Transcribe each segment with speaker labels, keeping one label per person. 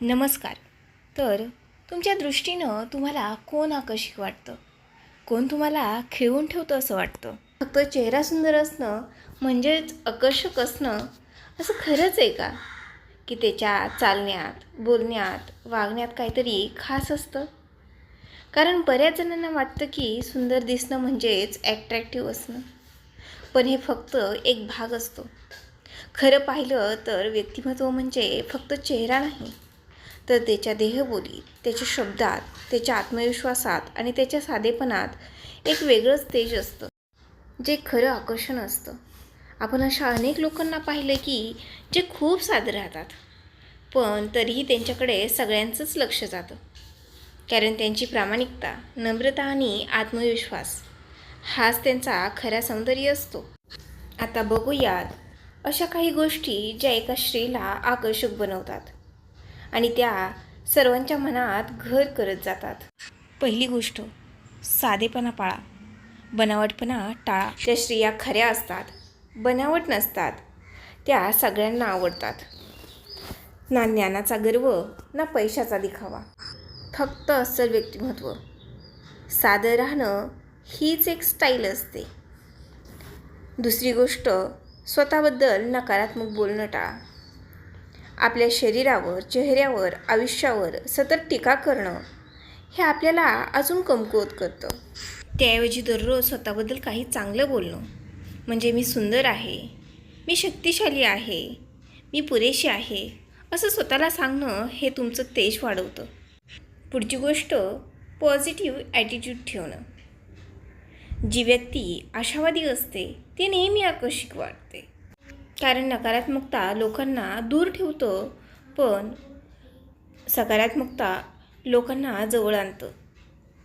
Speaker 1: नमस्कार. तर तुमच्या दृष्टीनं तुम्हाला कोण आकर्षक वाटतं? कोण तुम्हाला खिळवून ठेवतं असं वाटतं? फक्त चेहरा सुंदर असणं म्हणजेच आकर्षक असणं असं खरंच आहे का? की त्याच्या चालण्यात बोलण्यात वागण्यात काहीतरी खास असतं? कारण बऱ्याच जणांना वाटतं की सुंदर दिसणं म्हणजेच ॲट्रॅक्टिव्ह असणं. पण हे फक्त एक भाग असतो. खरं पाहिलं तर व्यक्तिमत्व म्हणजे फक्त चेहरा नाही. तर त्याच्या देहबोली त्याच्या शब्दात त्याच्या आत्मविश्वासात आणि त्याच्या साधेपणात एक वेगळंच तेज असतं जे खरं आकर्षण असतं. आपण अशा अनेक लोकांना पाहिलं की जे खूप साधे राहतात पण तरीही त्यांच्याकडे सगळ्यांचंच लक्ष जातं. कारण त्यांची प्रामाणिकता नम्रता आणि आत्मविश्वास हाच त्यांचा खरा सौंदर्य असतो. आता बघूयात अशा काही गोष्टी ज्या एका स्त्रीला आकर्षक बनवतात. आणि त्या सर्वांच्या मनात घर करत जातात. पहिली गोष्ट साधेपणा पाळा. बनावटपणा टाळा. त्या स्त्रिया खऱ्या असतात बनावट नसतात त्या सगळ्यांना आवडतात. ना ज्ञानाचा गर्व ना पैशाचा दिखावा. फक्त असल व्यक्तिमत्व. साधं राहणं हीच एक स्टाईल असते. दुसरी गोष्ट स्वतःबद्दल नकारात्मक बोलणं टाळा. आपल्या शरीरावर चेहऱ्यावर आयुष्यावर सतत टीका करणं हे आपल्याला अजून कमकुवत करतं. त्याऐवजी दररोज स्वतःबद्दल काही चांगलं बोलणं म्हणजे मी सुंदर आहे मी शक्तिशाली आहे मी पुरेशी आहे असं स्वतःला सांगणं हे तुमचं तेज वाढवतं. पुढची गोष्ट पॉझिटिव्ह ॲटिट्यूड ठेवणं. जी व्यक्ती आशावादी असते ती नेहमी आकर्षिक वाटते. कारण नकारात्मकता लोकांना दूर ठेवतं पण सकारात्मकता लोकांना जवळ आणतं.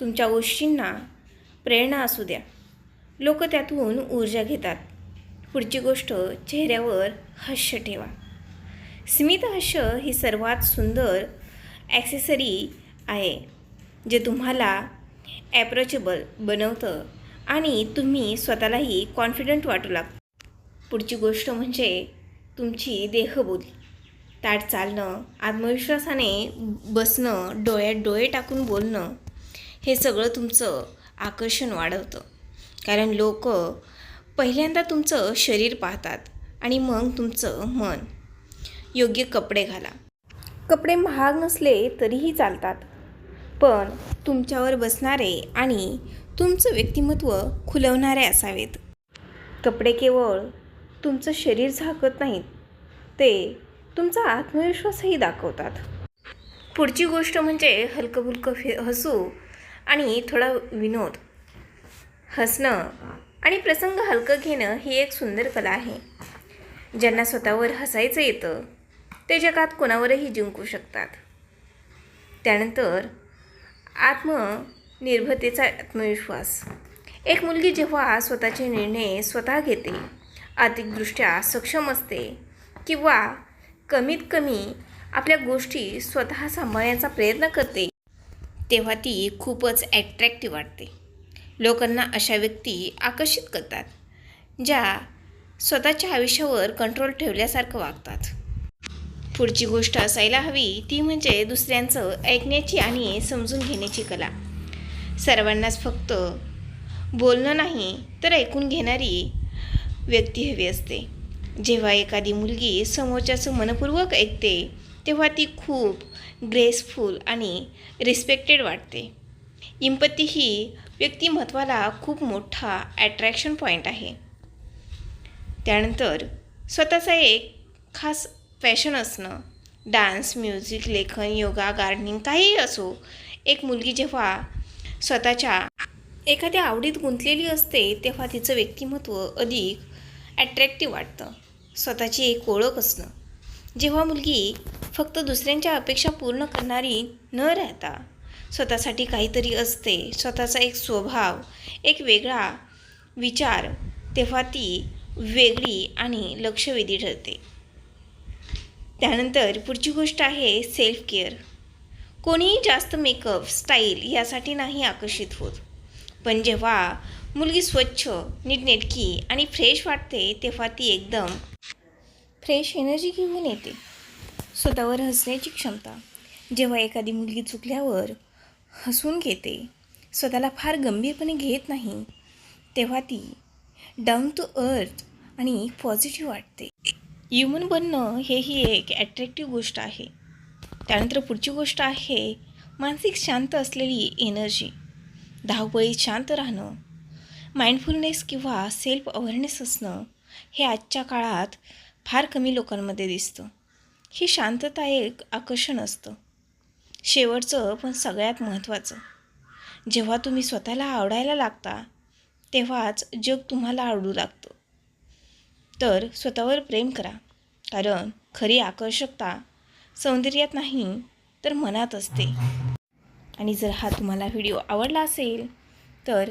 Speaker 1: तुमच्या गोष्टींना प्रेरणा असू द्या. लोक त्यातून ऊर्जा घेतात. पुढची गोष्ट चेहऱ्यावर हास्य ठेवा. स्मित हास्य ही सर्वात सुंदर ॲक्सेसरी आहे जे तुम्हाला ॲप्रोचेबल बनवतं आणि तुम्ही स्वतःलाही कॉन्फिडंट वाटू लागतं. पुढची गोष्ट म्हणजे तुमची देहबोली. ताट चालणं आत्मविश्वासाने बसणं डोळ्यात डोळे टाकून बोलणं हे सगळं तुमचं आकर्षण वाढवतं. कारण लोक पहिल्यांदा तुमचं शरीर पाहतात आणि मग तुमचं मन. योग्य कपडे घाला. कपडे महाग नसले तरीही चालतात. पण तुमच्यावर बसणारे आणि तुमचं व्यक्तिमत्व खुलवणारे असावेत. कपडे केवळ तुमचं शरीर झाकत नाहीत. ते तुमचा आत्मविश्वासही दाखवतात. पुढची गोष्ट म्हणजे हलकंफुलकं फि हसू आणि थोडा विनोद. हसणं आणि प्रसंग हलकं घेणं ही एक सुंदर कला आहे. ज्यांना स्वतःवर हसायचं येतं ते जगात कोणावरही जिंकू शकतात. त्यानंतर आत्मनिर्भरतेचा आत्मविश्वास. एक मुलगी जेव्हा स्वतःचे निर्णय स्वतः घेते आर्थिकदृष्ट्या सक्षम असते किंवा कमीत कमी आपल्या गोष्टी स्वतः सांभाळण्याचा प्रयत्न करते तेव्हा ती खूपच ॲट्रॅक्टिव्ह वाटते. लोकांना अशा व्यक्ती आकर्षित करतात ज्या स्वतःच्या आयुष्यावर कंट्रोल ठेवल्यासारखं वागतात. पुढची गोष्ट असायला हवी ती म्हणजे दुसऱ्यांचं ऐकण्याची आणि समजून घेण्याची कला. सर्वांनाच फक्त बोलणं नाही तर ऐकून घेणारी व्यक्ती हवी असते. जेव्हा एखादी मुलगी समोरच्याचं मनपूर्वक ऐकते तेव्हा ती खूप ग्रेसफुल आणि रिस्पेक्टेड वाटते. इम्पत्ती ही व्यक्तिमत्वाला खूप मोठा ॲट्रॅक्शन पॉईंट आहे. त्यानंतर स्वतःचा एक खास फॅशन असणं डान्स म्युझिक लेखन योगा गार्डनिंग काहीही असो एक मुलगी जेव्हा स्वतःच्या एखाद्या आवडीत गुंतलेली असते तेव्हा तिचं व्यक्तिमत्व अधिक ॲट्रॅक्टिव्ह वाटतं. स्वतःची एक ओळख असणं. जेव्हा मुलगी फक्त दुसऱ्यांच्या अपेक्षा पूर्ण करणारी न राहता स्वतःसाठी काहीतरी असते स्वतःचा एक स्वभाव एक वेगळा विचार तेव्हा ती वेगळी आणि लक्षवेधी ठरते. त्यानंतर पुढची गोष्ट आहे सेल्फ केअर कोणीही जास्त मेकअप स्टाईल यासाठी नाही आकर्षित होत. पण जेव्हा मुलगी स्वच्छ नीटनेटकी आणि फ्रेश वाटते तेव्हा ती एकदम फ्रेश एनर्जी घेऊन येते. स्वतःवर हसण्याची क्षमता. जेव्हा एखादी मुलगी चुकल्यावर हसून घेते स्वतःला फार गंभीरपणे घेत नाही तेव्हा ती डाऊन टू अर्थ आणि पॉझिटिव्ह वाटते. ह्युमन बनणं हेही एक ॲट्रॅक्टिव्ह गोष्ट आहे. त्यानंतर पुढची गोष्ट आहे मानसिक शांत असलेली एनर्जी धावपळीत शांत राहणं. माइंडफुलनेस किंवा सेल्फ अवेअरनेस असणं हे आजच्या काळात फार कमी लोकांमध्ये दिसतं. ही शांतता एक आकर्षण असतं. शेवटचं पण सगळ्यात महत्त्वाचं. जेव्हा तुम्ही स्वतःला आवडायला लागता तेव्हाच जग तुम्हाला आवडू लागतं. तर स्वतःवर प्रेम करा. कारण खरी आकर्षकता सौंदर्यात नाही तर मनात असते. आणि जर हा तुम्हाला व्हिडिओ आवडला असेल तर